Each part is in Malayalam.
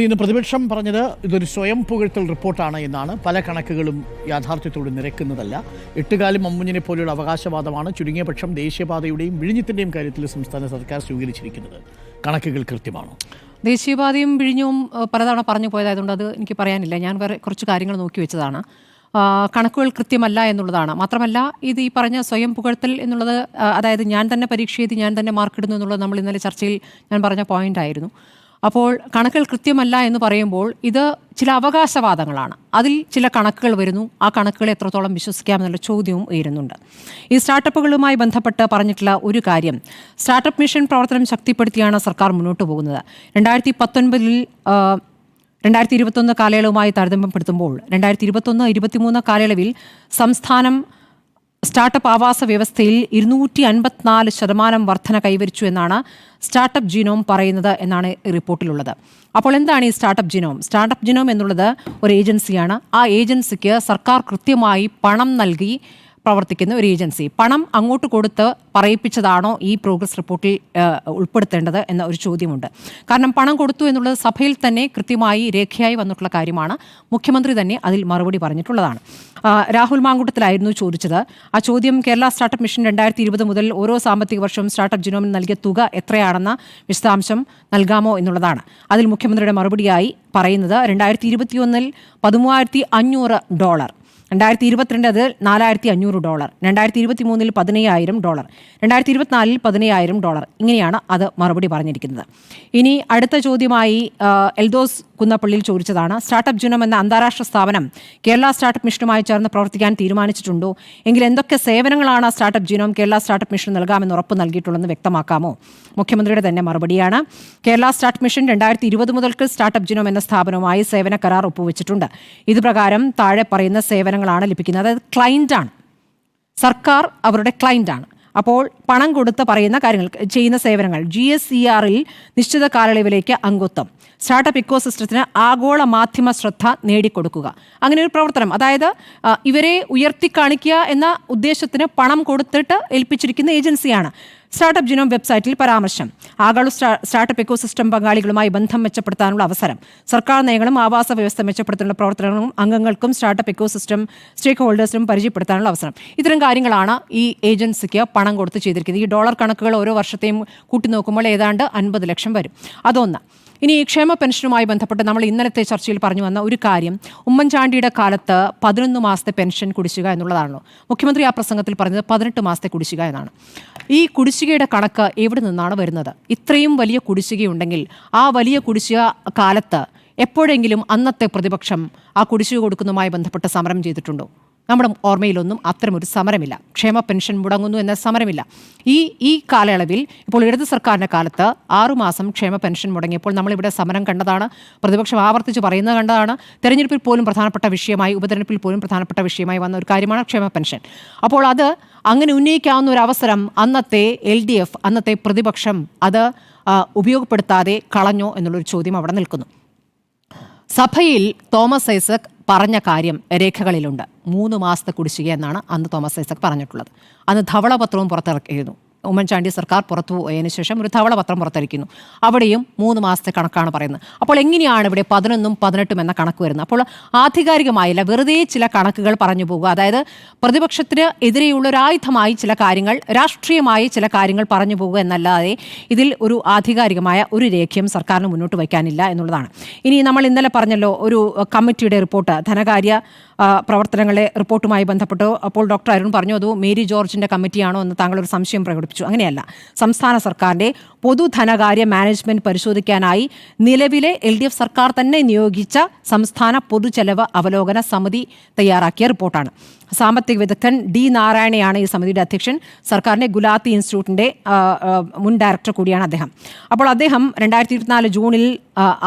ഇന്ന് പ്രതിപക്ഷം പറഞ്ഞത് ഇതൊരു സ്വയം പുകഴ്ത്തൽ റിപ്പോർട്ടാണ് എന്നാണ്. പല കണക്കുകളും യാഥാർത്ഥ്യത്തോട് നിരക്കുന്നതല്ല. എട്ടുകാലം അമ്മുഞ്ഞിനെ പോലെയുള്ള അവകാശവാദമാണ് ചുരുങ്ങിയ പക്ഷം ദേശീയപാതയുടെയും വിഴിഞ്ഞത്തിന്റെയും കാര്യത്തിൽ സംസ്ഥാന സർക്കാർ സ്വീകരിച്ചിരിക്കുന്നത്. കണക്കുകൾ കൃത്യമാണോ? ദേശീയപാതയും വിഴിഞ്ഞവും പലതവണ പറഞ്ഞു പോയതായതുകൊണ്ട് അത് എനിക്ക് പറയാനില്ല. ഞാൻ വേറെ കുറച്ച് കാര്യങ്ങൾ നോക്കി വെച്ചതാണ്. കണക്കുകൾ കൃത്യമല്ല എന്നുള്ളതാണ്. മാത്രമല്ല ഇത് ഈ പറഞ്ഞ സ്വയം പുകഴ്ത്തൽ എന്നുള്ളത് അതായത് ഞാൻ തന്നെ പരീക്ഷ എഴുതി ഞാൻ തന്നെ മാർക്കിടുന്നു എന്നുള്ളത് നമ്മൾ ഇന്നലെ ചർച്ചയിൽ ഞാൻ പറഞ്ഞ പോയിന്റ് ആയിരുന്നു. അപ്പോൾ കണക്കുകൾ കൃത്യമല്ല എന്ന് പറയുമ്പോൾ ഇത് ചില അവകാശവാദങ്ങളാണ്. അതിൽ ചില കണക്കുകൾ വരുന്നു. ആ കണക്കുകൾ എത്രത്തോളം വിശ്വസിക്കാമെന്നുള്ള ചോദ്യവും ഉയരുന്നുണ്ട്. ഈ സ്റ്റാർട്ടപ്പുകളുമായി ബന്ധപ്പെട്ട് പറഞ്ഞിട്ടുള്ള ഒരു കാര്യം സ്റ്റാർട്ടപ്പ് മിഷൻ പ്രവർത്തനം ശക്തിപ്പെടുത്തിയാണ് സർക്കാർ മുന്നോട്ട് പോകുന്നത്. രണ്ടായിരത്തി പത്തൊൻപതിൽ രണ്ടായിരത്തി ഇരുപത്തൊന്ന് കാലയളവുമായി താരതമ്യപ്പെടുത്തുമ്പോൾ രണ്ടായിരത്തി ഇരുപത്തൊന്ന് ഇരുപത്തിമൂന്ന് കാലയളവിൽ സംസ്ഥാനം സ്റ്റാർട്ടപ്പ് ആവാസ വ്യവസ്ഥയിൽ ഇരുന്നൂറ്റി അൻപത്തിനാല് ശതമാനം വർധന കൈവരിച്ചു എന്നാണ് സ്റ്റാർട്ടപ്പ് ജീനോം പറയുന്നത് എന്നാണ് റിപ്പോർട്ടിലുള്ളത്. അപ്പോൾ എന്താണ് ഈ സ്റ്റാർട്ടപ്പ് ജിനോം? സ്റ്റാർട്ടപ്പ് ജിനോം എന്നുള്ളത് ഒരു ഏജൻസിയാണ്. ആ ഏജൻസിക്ക് സർക്കാർ കൃത്യമായി പണം നൽകി പ്രവർത്തിക്കുന്ന ഒരു ഏജൻസി. പണം അങ്ങോട്ട് കൊടുത്ത് പറയിപ്പിച്ചതാണോ ഈ പ്രോഗ്രസ് റിപ്പോർട്ടിൽ ഉൾപ്പെടുത്തേണ്ടത് എന്ന ഒരു ചോദ്യമുണ്ട്. കാരണം പണം കൊടുത്തു എന്നുള്ളത് സഭയിൽ തന്നെ കൃത്യമായി രേഖയായി വന്നിട്ടുള്ള കാര്യമാണ്. മുഖ്യമന്ത്രി തന്നെ അതിൽ മറുപടി പറഞ്ഞിട്ടുള്ളതാണ്. രാഹുൽ മാങ്കൂട്ടത്തിലായിരുന്നു ചോദിച്ചത്. ആ ചോദ്യം കേരള സ്റ്റാർട്ടപ്പ് മിഷൻ രണ്ടായിരത്തി ഇരുപത് മുതൽ ഓരോ സാമ്പത്തിക വർഷവും സ്റ്റാർട്ടപ്പ് ജിനോമിന് നൽകിയ തുക എത്രയാണെന്ന വിശദാംശം നൽകാമോ എന്നുള്ളതാണ്. അതിൽ മുഖ്യമന്ത്രിയുടെ മറുപടിയായി പറയുന്നത് രണ്ടായിരത്തി ഇരുപത്തിയൊന്നിൽ പതിമൂവായിരത്തി അഞ്ഞൂറ് ഡോളർ. രണ്ടായിരത്തി ഇരുപത്തിരണ്ട് അത് നാലായിരത്തി അഞ്ഞൂറ് ഡോളർ. രണ്ടായിരത്തി ഇരുപത്തി മൂന്നിൽ പതിനയ്യായിരം ഡോളർ. രണ്ടായിരത്തി ഇരുപത്തിനാലിൽ പതിനയ്യായിരം ഡോളർ. ഇങ്ങനെയാണ് അത് മറുപടി പറഞ്ഞിരിക്കുന്നത്. ഇനി അടുത്ത ചോദ്യമായി എൽദോസ് കുന്നപ്പള്ളിയിൽ ചോദിച്ചതാണ് സ്റ്റാർട്ടപ്പ് ജുനം എന്ന അന്താരാഷ്ട്ര സ്ഥാപനം കേരള സ്റ്റാർട്ടപ്പ് മിഷനുമായി ചേർന്ന് പ്രവർത്തിക്കാൻ തീരുമാനിച്ചിട്ടുണ്ടോ? എങ്കിൽ എന്തൊക്കെ സേവനങ്ങളാണ് സ്റ്റാർട്ടപ്പ് ജുനം കേരള സ്റ്റാർട്ടപ്പ് മിഷൻ നൽകാമെന്ന് ഉറപ്പ് നൽകിയിട്ടുള്ളതെന്ന് വ്യക്തമാക്കാമോ? മുഖ്യമന്ത്രിയുടെ തന്നെ മറുപടിയാണ്. കേരള സ്റ്റാർട്ട് മിഷൻ രണ്ടായിരത്തി ഇരുപത് മുതൽക്ക് സ്റ്റാർട്ടപ്പ് ജിനോം എന്ന സ്ഥാപനവുമായി സേവന കരാർ ഒപ്പുവെച്ചിട്ടുണ്ട്. ഇതുപ്രകാരം താഴെ പറയുന്ന സേവനങ്ങളാണ് ലഭിക്കുന്നത്. അതായത് ക്ലയന്റാണ് സർക്കാർ അവരുടെ ക്ലയന്റാണ് അപ്പോൾ പണം കൊടുത്ത് പറയുന്ന കാര്യങ്ങൾ ചെയ്യുന്ന സേവനങ്ങൾ. ജി എസ് സി ആറിൽ നിശ്ചിത കാലയളവിലേക്ക് അംഗത്വം. സ്റ്റാർട്ടപ്പ് ഇക്കോ സിസ്റ്റത്തിന് ആഗോള മാധ്യമ ശ്രദ്ധ നേടിക്കൊടുക്കുക. അങ്ങനെ ഒരു പ്രവർത്തനം അതായത് ഇവരെ ഉയർത്തിക്കാണിക്കുക എന്ന ഉദ്ദേശത്തിന് പണം കൊടുത്തിട്ട് ഏൽപ്പിച്ചിരിക്കുന്ന ഏജൻസിയാണ് സ്റ്റാർട്ടപ്പ് ജിനോം വെബ്സൈറ്റിൽ പരാമർശം. ആഗോള സ്റ്റാ- സ്റ്റാർട്ടപ്പ് ഇക്കോസിസ്റ്റം പങ്കാളികളുമായി ബന്ധം മെച്ചപ്പെടുത്താനുള്ള അവസരം സർക്കാർ നയങ്ങളും ആവാസ വ്യവസ്ഥ മെച്ചപ്പെടുത്താനുള്ള പ്രവർത്തനങ്ങളും അംഗങ്ങൾക്കും സ്റ്റാർട്ടപ്പ് ഇക്കോസിസ്റ്റം സ്റ്റേക്ക് ഹോൾഡേഴ്സിനും പരിചയപ്പെടുത്താനുള്ള അവസരം. ഇത്തരം കാര്യങ്ങളാണ് ഈ ഏജൻസിക്ക് പണം കൊടുത്ത് ചെയ്തിരിക്കുന്നത്. ഈ ഡോളർ കണക്കുകൾ ഓരോ വർഷത്തെയും കൂട്ടി നോക്കുമ്പോൾ ഏതാണ്ട് അൻപത് ലക്ഷം വരും. അതൊന്ന്. ഇനി ഈ ക്ഷേമ പെൻഷനുമായി ബന്ധപ്പെട്ട് നമ്മൾ ഇന്നലത്തെ ചർച്ചയിൽ പറഞ്ഞു വന്ന ഒരു കാര്യം ഉമ്മൻചാണ്ടിയുടെ കാലത്ത് പതിനൊന്ന് മാസത്തെ പെൻഷൻ കുടിശ്ശിക എന്നുള്ളതാണല്ലോ. മുഖ്യമന്ത്രി ആ പ്രസംഗത്തിൽ പറഞ്ഞത് പതിനെട്ട് മാസത്തെ കുടിശ്ശിക എന്നാണ്. ഈ കുടിശ്ശികയുടെ കണക്ക് എവിടെ നിന്നാണ് വരുന്നത്? ഇത്രയും വലിയ കുടിശ്ശികയുണ്ടെങ്കിൽ ആ വലിയ കുടിശ്ശിക കാലത്ത് എപ്പോഴെങ്കിലും അന്നത്തെ പ്രതിപക്ഷം ആ കുടിശ്ശിക കൊടുക്കുന്നതുമായി ബന്ധപ്പെട്ട് സമരം ചെയ്തിട്ടുണ്ടോ? നമ്മുടെ ഓർമ്മയിലൊന്നും അത്തരമൊരു സമരമില്ല. ക്ഷേമ പെൻഷൻ മുടങ്ങുന്നു എന്ന സമരമില്ല. ഈ ഈ കാലയളവിൽ ഇപ്പോൾ ഇടത് സർക്കാരിന്റെ കാലത്ത് ആറുമാസം ക്ഷേമ പെൻഷൻ മുടങ്ങിയപ്പോൾ നമ്മളിവിടെ സമരം കണ്ടതാണ്. പ്രതിപക്ഷം ആവർത്തിച്ച് പറയുന്നത് കണ്ടതാണ്. തെരഞ്ഞെടുപ്പിൽ പോലും പ്രധാനപ്പെട്ട വിഷയമായി ഉപതെരഞ്ഞെടുപ്പിൽ പോലും പ്രധാനപ്പെട്ട വിഷയമായി വന്ന ഒരു കാര്യമാണ് ക്ഷേമ പെൻഷൻ. അപ്പോൾ അത് അങ്ങനെ ഉന്നയിക്കാവുന്ന ഒരു അവസരം അന്നത്തെ എൽ ഡി എഫ് അന്നത്തെ പ്രതിപക്ഷം അത് ഉപയോഗപ്പെടുത്താതെ കളഞ്ഞോ എന്നുള്ളൊരു ചോദ്യം അവിടെ നിൽക്കുന്നു. സഭയിൽ തോമസ് ഐസക് പറഞ്ഞ കാര്യം രേഖകളിലുണ്ട്. മൂന്ന് മാസത്തെ കുടിശ്ശിക എന്നാണ് അന്ന് തോമസ് ഐസക് പറഞ്ഞിട്ടുള്ളത്. അന്ന് ധവളപത്രവും പുറത്തിറക്കിയിരുന്നു. ഉമ്മൻചാണ്ടി സർക്കാർ പുറത്തു പോയതിനു ശേഷം ഒരു ധവളപത്രം പുറത്തിറക്കുന്നു അവിടെയും മൂന്ന് മാസത്തെ കണക്കാണ് പറയുന്നത്. അപ്പോൾ എങ്ങനെയാണ് ഇവിടെ പതിനൊന്നും പതിനെട്ടും എന്ന കണക്ക് വരുന്നത്? അപ്പോൾ ആധികാരികമായില്ല വെറുതെ ചില കണക്കുകൾ പറഞ്ഞു പോകുക അതായത് പ്രതിപക്ഷത്തിന് എതിരെയുള്ള ഒരായുധമായി ചില കാര്യങ്ങൾ രാഷ്ട്രീയമായി ചില കാര്യങ്ങൾ പറഞ്ഞു പോകുക എന്നല്ലാതെ ഇതിൽ ഒരു ആധികാരികമായ ഒരു രേഖയും സർക്കാരിന് മുന്നോട്ട് വയ്ക്കാനില്ല എന്നുള്ളതാണ്. ഇനി നമ്മൾ ഇന്നലെ പറഞ്ഞല്ലോ ഒരു കമ്മിറ്റിയുടെ റിപ്പോർട്ട് ധനകാര്യ പ്രവർത്തനങ്ങളെ റിപ്പോർട്ടുമായി ബന്ധപ്പെട്ട്. അപ്പോൾ ഡോക്ടർ അരുൺ പറഞ്ഞു അത് മേരി ജോർജിന്റെ കമ്മിറ്റിയാണോ? എന്ന് താങ്കൾ ഒരു സംശയം പ്രകടിപ്പിച്ചു. അങ്ങനെയല്ല. സംസ്ഥാന സർക്കാരിന്റെ പൊതുധനകാര്യ മാനേജ്മെന്റ് പരിശോധിക്കാനായി നിലവിലെ എൽ ഡി എഫ് സർക്കാർ തന്നെ നിയോഗിച്ച സംസ്ഥാന പൊതുചെലവ് അവലോകന സമിതി തയ്യാറാക്കിയ റിപ്പോർട്ടാണ്. സാമ്പത്തിക വിദഗ്ധൻ ഡി നാരായണയാണ് ഈ സമിതിയുടെ അധ്യക്ഷൻ. സർക്കാരിന്റെ ഗുലാത്തി ഇൻസ്റ്റിറ്റ്യൂട്ടിന്റെ മുൻ ഡയറക്ടർ കൂടിയാണ് അദ്ദേഹം. അപ്പോൾ അദ്ദേഹം രണ്ടായിരത്തി ഇരുപത്തിനാല് ജൂണിൽ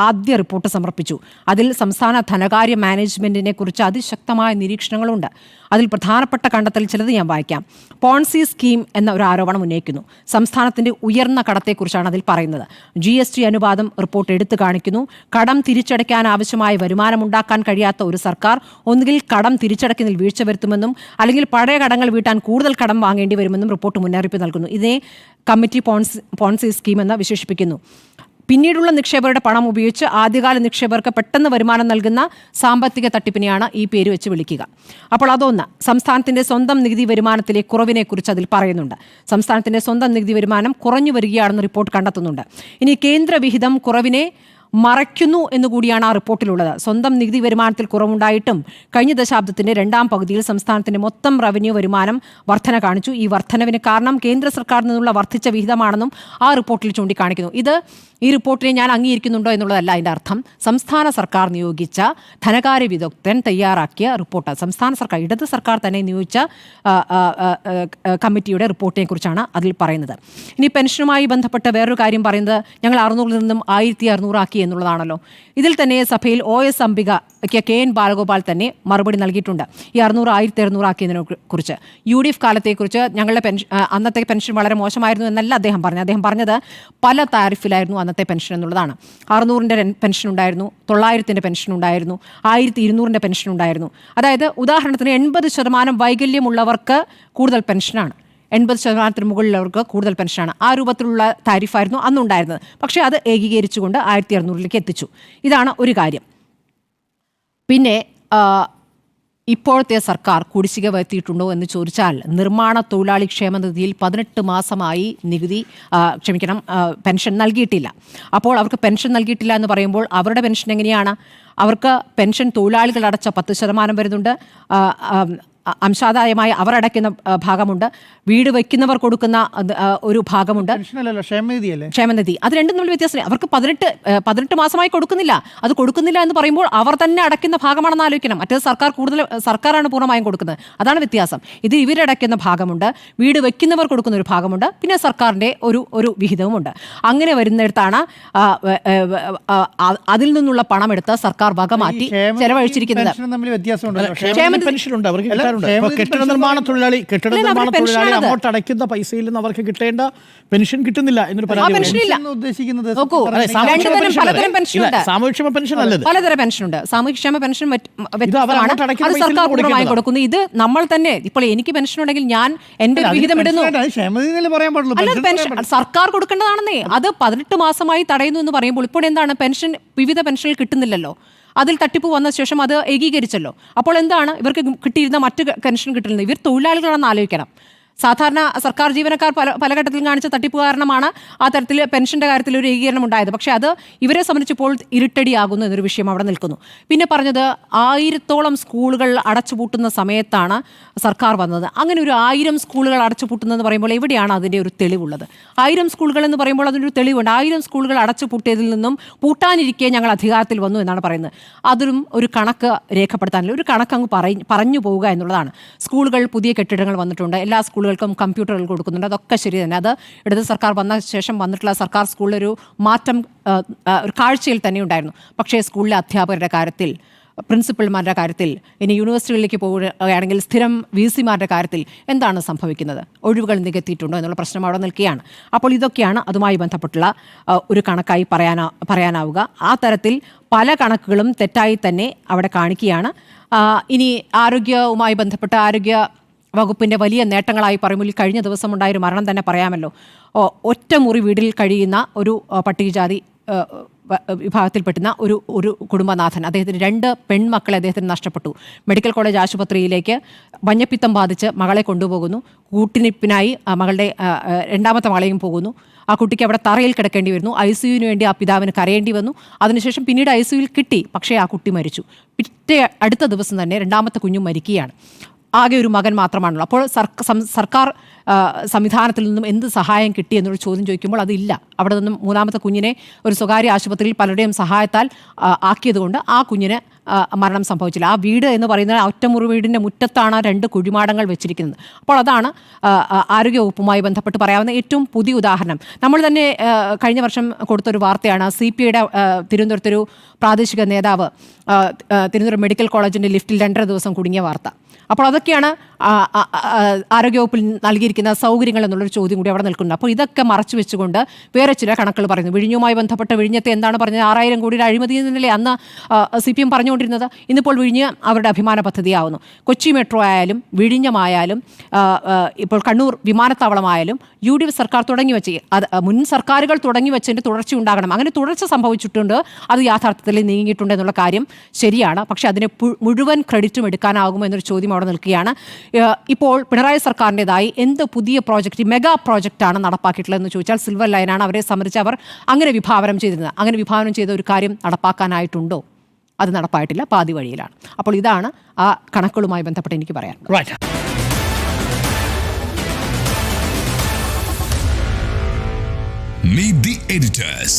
ആദ്യ റിപ്പോർട്ട് സമർപ്പിച്ചു. അതിൽ സംസ്ഥാന ധനകാര്യ മാനേജ്മെന്റിനെ കുറിച്ച് അതിശക്തമായ നിരീക്ഷണങ്ങളുണ്ട്. അതിൽ പ്രധാനപ്പെട്ട കണ്ടെത്തൽ ചിലത് ഞാൻ വായിക്കാം. പോൺസി സ്കീം എന്ന ഒരു ആരോപണം ഉന്നയിക്കുന്നു. സംസ്ഥാനത്തിന്റെ ഉയർന്ന കടത്തെക്കുറിച്ചാണ് അതിൽ പറയുന്നത്. ജി എസ് ടി അനുപാതം റിപ്പോർട്ട് എടുത്തു കാണിക്കുന്നു. കടം തിരിച്ചടയ്ക്കാൻ ആവശ്യമായ വരുമാനം ഉണ്ടാക്കാൻ കഴിയാത്ത ഒരു സർക്കാർ ഒന്നുകിൽ കടം തിരിച്ചടയ്ക്കുന്നതിൽ വീഴ്ച വരുത്തുമെന്നും അല്ലെങ്കിൽ പഴയ കടങ്ങൾ വീട്ടാൻ കൂടുതൽ കടം വാങ്ങേണ്ടി വരുമെന്നും റിപ്പോർട്ട് മുന്നറിയിപ്പ് നൽകുന്നു. ഇതിനെ കമ്മിറ്റി പോൺസി പോൺസി സ്കീം എന്ന് വിശേഷിപ്പിക്കുന്നു. പിന്നീടുള്ള നിക്ഷേപകരുടെ പണം ഉപയോഗിച്ച് ആദ്യകാല നിക്ഷേപകർക്ക് പെട്ടെന്ന് വരുമാനം നൽകുന്ന സാമ്പത്തിക തട്ടിപ്പിനെയാണ് ഈ പേര് വെച്ച് വിളിക്കുക. അപ്പോൾ അതൊന്ന് സംസ്ഥാനത്തിന്റെ സ്വന്തം നികുതി വരുമാനത്തിലെ കുറവിനെക്കുറിച്ച് അതിൽ പറയുന്നുണ്ട്. സംസ്ഥാനത്തിന്റെ സ്വന്തം നികുതി വരുമാനം കുറഞ്ഞു വരികയാണെന്ന് റിപ്പോർട്ട് കണ്ടെത്തുന്നുണ്ട്. ഇനി കേന്ദ്ര വിഹിതം കുറവിനെ മറയ്ക്കുന്നു എന്നുകൂടിയാണ് ആ റിപ്പോർട്ടിലുള്ളത്. സ്വന്തം നികുതി വരുമാനത്തിൽ കുറവുണ്ടായിട്ടും കഴിഞ്ഞ ദശാബ്ദത്തിന്റെ രണ്ടാം പകുതിയിൽ സംസ്ഥാനത്തിന്റെ മൊത്തം റവന്യൂ വരുമാനം വർധന കാണിച്ചു. ഈ വർധനവിന് കാരണം കേന്ദ്ര സർക്കാരിൽ നിന്നുള്ള വർദ്ധിച്ച വിഹിതമാണെന്നും ആ റിപ്പോർട്ടിൽ ചൂണ്ടിക്കാണിക്കുന്നു. ഇത് ഈ റിപ്പോർട്ടിനെ ഞാൻ അംഗീകരിക്കുന്നുണ്ടോ എന്നുള്ളതല്ല അതിന്റെ അർത്ഥം. സംസ്ഥാന സർക്കാർ നിയോഗിച്ച ധനകാര്യ വിദഗ്ധൻ തയ്യാറാക്കിയ റിപ്പോർട്ട്. സംസ്ഥാന സർക്കാർ ഇടത് സർക്കാർ തന്നെ നിയോഗിച്ച കമ്മിറ്റിയുടെ റിപ്പോർട്ടിനെ കുറിച്ചാണ് അതിൽ പറയുന്നത്. ഇനി പെൻഷനുമായി ബന്ധപ്പെട്ട് വേറൊരു കാര്യം പറയുന്നത് ഞങ്ങൾ അറുന്നൂറിൽ നിന്നും ആയിരത്തി അറുന്നൂറാക്കി എന്നുള്ളതാണല്ലോ. ഇതിൽ തന്നെ സഭയിൽ ഒ എസ് അംബികയ്ക്ക് കെ എൻ ബാലഗോപാൽ തന്നെ മറുപടി നൽകിയിട്ടുണ്ട്. ഈ അറുന്നൂറ് ആയിരത്തി അറുന്നൂറാക്കിയതിനെ കുറിച്ച്. യു ഡി എഫ് കാലത്തെക്കുറിച്ച് ഞങ്ങളുടെ പെൻഷൻ അന്നത്തെ പെൻഷൻ വളരെ മോശമായിരുന്നു എന്നല്ല അദ്ദേഹം പറഞ്ഞു അദ്ദേഹം പറഞ്ഞത് പല താരിഫിലായിരുന്നു അന്നത്തെ പെൻഷൻ എന്നുള്ളതാണ്. അറുന്നൂറിന്റെ പെൻഷൻ ഉണ്ടായിരുന്നു തൊള്ളായിരത്തിന്റെ പെൻഷൻ ഉണ്ടായിരുന്നു ആയിരത്തി ഇരുന്നൂറിന്റെ പെൻഷൻ ഉണ്ടായിരുന്നു. അതായത് ഉദാഹരണത്തിന് എൺപത് ശതമാനം വൈകല്യമുള്ളവർക്ക് കൂടുതൽ പെൻഷനാണ്. എൺപത് ശതമാനത്തിന് മുകളിലുള്ളവർക്ക് കൂടുതൽ പെൻഷനാണ്. ആ രൂപത്തിലുള്ള താരിഫായിരുന്നു അന്നുണ്ടായിരുന്നത്. പക്ഷേ അത് ഏകീകരിച്ചുകൊണ്ട് ആയിരത്തി അറുന്നൂറിലേക്ക് എത്തിച്ചു. ഇതാണ് ഒരു കാര്യം. പിന്നെ ഇപ്പോഴത്തെ സർക്കാർ കുടിശ്ശിക വരുത്തിയിട്ടുണ്ടോ എന്ന് ചോദിച്ചാൽ നിർമ്മാണ തൊഴിലാളി ക്ഷേമനിധിയിൽ പതിനെട്ട് മാസമായി നികുതി ക്ഷമിക്കണം പെൻഷൻ നൽകിയിട്ടില്ല. അപ്പോൾ അവർക്ക് പെൻഷൻ നൽകിയിട്ടില്ല എന്ന് പറയുമ്പോൾ അവരുടെ പെൻഷൻ എങ്ങനെയാണ്? അവർക്ക് പെൻഷൻ തൊഴിലാളികൾ അടച്ച പത്ത് ശതമാനം വരുന്നുണ്ട്. അംശാദായമായി അവർ അടയ്ക്കുന്ന ഭാഗമുണ്ട്. വീട് വയ്ക്കുന്നവർ കൊടുക്കുന്ന ഒരു ഭാഗമുണ്ട്. ക്ഷേമനിധി. അത് രണ്ടും തമ്മിൽ വ്യത്യാസം അവർക്ക് പതിനെട്ട് പതിനെട്ട് മാസമായി കൊടുക്കുന്നില്ല. അത് കൊടുക്കുന്നില്ല എന്ന് പറയുമ്പോൾ അവർ തന്നെ അടയ്ക്കുന്ന ഭാഗമാണെന്ന് ആലോചിക്കണം. മറ്റേത് സർക്കാർ കൂടുതൽ സർക്കാരാണ് പൂർണമായും കൊടുക്കുന്നത്. അതാണ് വ്യത്യാസം. ഇത് ഇവരടയ്ക്കുന്ന ഭാഗമുണ്ട്. വീട് വയ്ക്കുന്നവർ കൊടുക്കുന്ന ഒരു ഭാഗമുണ്ട്. പിന്നെ സർക്കാരിന്റെ ഒരു ഒരു വിഹിതവുമുണ്ട്. അങ്ങനെ വരുന്നിടത്താണ് അതിൽ നിന്നുള്ള പണം എടുത്ത് സർക്കാർ വക മാറ്റി ചെലവഴിച്ചിരിക്കുന്നത്. ക്ഷേമനിധി കിട്ടാറുണ്ട് ഇപ്പൊ കെട്ടിട നിർമ്മാണ തൊഴിലാളി കെട്ടിട നിർമ്മാണ തൊഴിലാളി അങ്ങോട്ട് അടയ്ക്കുന്ന പൈസയിൽ നിന്ന് അവർക്ക് കിട്ടേണ്ട പെൻഷൻ കിട്ടുന്നില്ല എന്നൊരു പരാതി സാമൂഹ്യക്ഷേമ പെൻഷൻ പെൻഷൻ പലതരം പെൻഷൻ ഉണ്ട്. സാമൂഹ്യക്ഷേമ പെൻഷൻ അത് സർക്കാർ പൂർണമായി കൊടുക്കുന്നു. ഇത് നമ്മൾ തന്നെ ഇപ്പോൾ എനിക്ക് പെൻഷൻ ഉണ്ടെങ്കിൽ ഞാൻ എന്റെ വിഹിതം ഇടുന്നു. അല്ല പെൻഷൻ സർക്കാർ കൊടുക്കേണ്ടതാണെന്നേ. അത് പതിനെട്ട് മാസമായി തടയുന്നു എന്ന് പറയുമ്പോൾ ഇപ്പോൾ എന്താണ്? പെൻഷൻ വിവിധ പെൻഷനുകൾ കിട്ടുന്നില്ലല്ലോ. അതിൽ തട്ടിപ്പ് വന്ന ശേഷം അത് ഏകീകരിച്ചല്ലോ. അപ്പോൾ എന്താണ്? ഇവർക്ക് കിട്ടിയിരുന്ന മറ്റു പെൻഷൻ കിട്ടുന്നത് ഇവർ തൊഴിലാളികളാണെന്ന് ആലോചിക്കണം. സാധാരണ സർക്കാർ ജീവനക്കാർ പല പല ഘട്ടത്തിലും കാണിച്ച തട്ടിപ്പ് കാരണമാണ് ആ തരത്തിൽ പെൻഷന്റെ കാര്യത്തിൽ ഒരു ഏകീകരണം ഉണ്ടായത് പക്ഷെ അത് ഇവരെ സംബന്ധിച്ചപ്പോൾ ഇരുട്ടടിയാകുന്നു എന്നൊരു വിഷയം അവിടെ നിൽക്കുന്നു. പിന്നെ പറഞ്ഞത് ആയിരത്തോളം സ്കൂളുകൾ അടച്ചുപൂട്ടുന്ന സമയത്താണ് സർക്കാർ വന്നത്. അങ്ങനെ ഒരു ആയിരം സ്കൂളുകൾ അടച്ചുപൂട്ടുന്നതെന്ന് പറയുമ്പോൾ എവിടെയാണ് അതിന്റെ ഒരു തെളിവുള്ളത്? ആയിരം സ്കൂളുകൾ എന്ന് പറയുമ്പോൾ അതിനൊരു തെളിവുണ്ട്. ആയിരം സ്കൂളുകൾ അടച്ചുപൂട്ടിയതിൽ നിന്നും പൂട്ടാനിരിക്കെ ഞങ്ങൾ അധികാരത്തിൽ വന്നു എന്നാണ് പറയുന്നത്. അതിലും ഒരു കണക്ക് രേഖപ്പെടുത്താനില്ല. ഒരു കണക്ക് അങ്ങ് പറഞ്ഞു പോവുക എന്നുള്ളതാണ്. സ്കൂളുകൾ പുതിയ കെട്ടിടങ്ങൾ വന്നിട്ടുണ്ട്. എല്ലാ സ്കൂളുകൾക്കും കമ്പ്യൂട്ടറുകൾ കൊടുക്കുന്നുണ്ട്. അതൊക്കെ ശരി തന്നെ. അത് ഇടത് സർക്കാർ വന്ന ശേഷം വന്നിട്ടുള്ള സർക്കാർ സ്കൂളിലൊരു മാറ്റം ഒരു കാഴ്ചയിൽ തന്നെ ഉണ്ടായിരുന്നു. പക്ഷേ സ്കൂളിലെ അധ്യാപകരുടെ കാര്യത്തിൽ പ്രിൻസിപ്പൽമാരുടെ കാര്യത്തിൽ ഇനി യൂണിവേഴ്സിറ്റികളിലേക്ക് പോവുകയാണെങ്കിൽ സ്ഥിരം വി സിമാരുടെ കാര്യത്തിൽ എന്താണ് സംഭവിക്കുന്നത്? ഒഴിവുകൾ നികത്തിയിട്ടുണ്ടോ എന്നുള്ള പ്രശ്നം അവിടെ നിൽക്കുകയാണ്. അപ്പോൾ ഇതൊക്കെയാണ് അതുമായി ബന്ധപ്പെട്ടുള്ള ഒരു കണക്കായി പറയാനാ പറയാനാവുക. ആ തരത്തിൽ പല കണക്കുകളും തെറ്റായി തന്നെ അവിടെ കാണിക്കുകയാണ്. ഇനി ആരോഗ്യവുമായി ബന്ധപ്പെട്ട ആരോഗ്യ വകുപ്പിന്റെ വലിയ നേട്ടങ്ങളായി പറയുമ്പോൾ കഴിഞ്ഞ ദിവസം ഉണ്ടായൊരു മരണം തന്നെ പറയാമല്ലോ. ഒറ്റ മുറി വീടിൽ കഴിയുന്ന ഒരു പട്ടികജാതി വിഭാഗത്തിൽപ്പെട്ടുന്ന ഒരു ഒരു കുടുംബനാഥൻ അദ്ദേഹത്തിന് രണ്ട് പെൺമക്കളെ അദ്ദേഹത്തിന് നഷ്ടപ്പെട്ടു. മെഡിക്കൽ കോളേജ് ആശുപത്രിയിലേക്ക് മഞ്ഞപ്പിത്തം ബാധിച്ച് മകളെ കൊണ്ടുപോകുന്നു. കൂട്ടിനിപ്പിനായി മകളുടെ രണ്ടാമത്തെ മകളെയും പോകുന്നു. ആ കുട്ടിക്ക് അവിടെ തറയിൽ കിടക്കേണ്ടി വരുന്നു. ഐ സിയുവിന് വേണ്ടി ആ പിതാവിന് കരയേണ്ടി വന്നു. അതിനുശേഷം പിന്നീട് ഐ സിയുവിൽ കിട്ടി. പക്ഷേ ആ കുട്ടി മരിച്ചു. പിറ്റേ അടുത്ത ദിവസം തന്നെ രണ്ടാമത്തെ കുഞ്ഞും മരിക്കുകയാണ്. ആകെ ഒരു മകൻ മാത്രമാണല്ലോ. അപ്പോൾ സർക്കാർ സംവിധാനത്തിൽ നിന്നും എന്ത് സഹായം കിട്ടി എന്നൊരു ചോദ്യം ചോദിക്കുമ്പോൾ അതില്ല. അവിടെ നിന്നും മൂന്നാമത്തെ കുഞ്ഞിനെ ഒരു സ്വകാര്യ ആശുപത്രിയിൽ പലരുടെയും സഹായത്താൽ ആക്കിയതുകൊണ്ട് ആ കുഞ്ഞിന് മരണം സംഭവിച്ചില്ല. ആ വീട് എന്ന് പറയുന്നത് ഒറ്റമുറി വീടിന്റെ മുറ്റത്താണ് രണ്ട് കുഴിമാടങ്ങൾ വെച്ചിരിക്കുന്നത്. അപ്പോൾ അതാണ് ആരോഗ്യവകുപ്പുമായി ബന്ധപ്പെട്ട് പറയാവുന്ന ഏറ്റവും പുതിയ ഉദാഹരണം. നമ്മൾ തന്നെ കഴിഞ്ഞ വർഷം കൊടുത്തൊരു വാർത്തയാണ്. സി പി ഐയുടെ തിരുവനന്തപുരത്തൊരു പ്രാദേശിക നേതാവ് തിരുവനന്തപുരം മെഡിക്കൽ കോളേജിന്റെ ലിഫ്റ്റിൽ രണ്ടര ദിവസം കുടുങ്ങിയ വാർത്ത. അപ്പോൾ അതൊക്കെയാണ് ആരോഗ്യവകുപ്പിൽ നൽകിയിരിക്കുന്ന സൗകര്യങ്ങൾ എന്നുള്ളൊരു ചോദ്യം കൂടി അവിടെ നിൽക്കുന്നുണ്ട്. അപ്പോൾ ഇതൊക്കെ മറച്ചു വെച്ചുകൊണ്ട് വേറെ ചില കണക്കുകൾ പറയുന്നു. വിഴിഞ്ഞുമായി ബന്ധപ്പെട്ട വിഴിഞ്ഞത്തെ എന്താണ് പറഞ്ഞത്? ആറായിരം കോടിയുടെ അഴിമതി എന്നല്ലേ അന്ന് സി പി എം പറഞ്ഞുകൊണ്ടിരുന്നത്. ഇന്നിപ്പോൾ വിഴിഞ്ഞ് അവരുടെ അഭിമാന പദ്ധതിയാവുന്നു. കൊച്ചി മെട്രോ ആയാലും വിഴിഞ്ഞമായാലും ഇപ്പോൾ കണ്ണൂർ വിമാനത്താവളമായാലും യു ഡി എഫ് സർക്കാർ തുടങ്ങി വെച്ച് അത് മുൻ സർക്കാരുകൾ തുടങ്ങി വെച്ചതിന്റെ തുടർച്ച ഉണ്ടാകണം. അങ്ങനെ തുടർച്ച സംഭവിച്ചിട്ടുണ്ട്. അത് യാഥാർത്ഥ്യത്തിൽ നീങ്ങിയിട്ടുണ്ട് എന്നുള്ള കാര്യം ശരിയാണ്. പക്ഷേ അതിന് മുഴുവൻ ക്രെഡിറ്റും എടുക്കാനാകുമോ എന്നൊരു ചോദ്യം അവിടെ നിൽക്കുകയാണ്. ഇപ്പോൾ പിണറായി സർക്കാരിന്റെതായി എന്ത് പുതിയ പ്രോജക്റ്റ് മെഗാ പ്രോജക്റ്റാണ് നടപ്പാക്കിയിട്ടുള്ളതെന്ന് ചോദിച്ചാൽ സിൽവർ ലൈനാണ് അവരെ സംബന്ധിച്ച് അവർ അങ്ങനെ വിഭാവനം ചെയ്തിരുന്നത്. അങ്ങനെ വിഭാവനം ചെയ്ത ഒരു കാര്യം നടപ്പാക്കാനായിട്ടുണ്ടോ? അത് നടപ്പായിട്ടില്ല പാതി വഴിയിലാണ്. അപ്പോൾ ഇതാണ് ആ കണക്കുകളുമായി ബന്ധപ്പെട്ട് എനിക്ക് പറയാൻ Meet the editors.